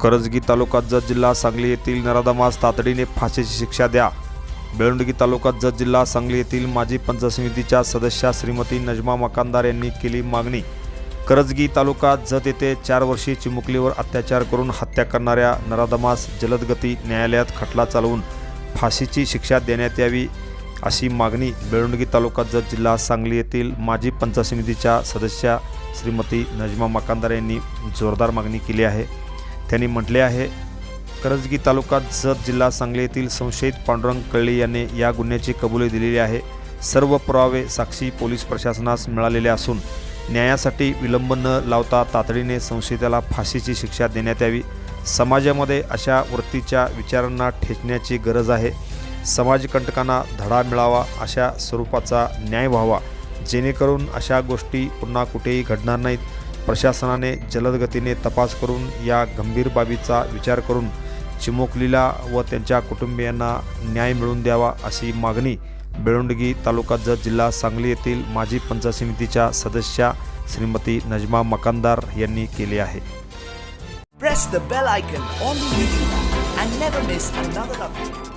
करजगी तालुका जत जिल्हा सांगली येथील नराधमास तातडीने फाशीची शिक्षा द्या. बेळुंडगी तालुका जत जिल्हा सांगली येथील माजी पंचायत समितीच्या सदस्या श्रीमती नजमा मकानदार यांनी केली मागणी. करजगी तालुका जत येथे चार वर्षी चिमुकलीवर अत्याचार करून हत्या करणाऱ्या नराधमास जलदगती न्यायालयात खटला चालवून फाशीची शिक्षा देण्यात यावी अशी मागणी बेळुंडगी तालुका जत जिल्हा सांगली येथील माजी पंचायत समितीच्या सदस्या श्रीमती नजमा मकानदार यांनी जोरदार मागणी केली आहे. त्यांनी म्हटले आहे करजगी तालुका जत जिल्हा सांगली येथील संशयित पांडुरंग कळले याने या गुन्ह्याची कबुली दिलेली आहे. सर्व पुरावे साक्षी पोलीस प्रशासनास मिळालेले असून न्यायासाठी विलंब न लावता तातडीने संशयिताला फाशीची शिक्षा देण्यात यावी. समाजामध्ये अशा वृत्तीच्या विचारांना ठेचण्याची गरज आहे. समाजकंटकांना धडा मिळावा अशा स्वरूपाचा न्याय व्हावा. जेणेकरून अशा गोष्टी पुन्हा कुठेही घडणार नाहीत. प्रशासनाने जलदगतीने तपास करून या गंभीर बाबीचा विचार करून चिमुकलीला व त्यांच्या कुटुंबियांना न्याय मिळवून द्यावा अशी मागणी बेळुंडगी तालुका जत जिल्हा सांगली येथील माजी पंचायत समितीच्या सदस्या श्रीमती नजमा मकानदार यांनी केली आहे Press the bell icon on the YouTube and never miss another update.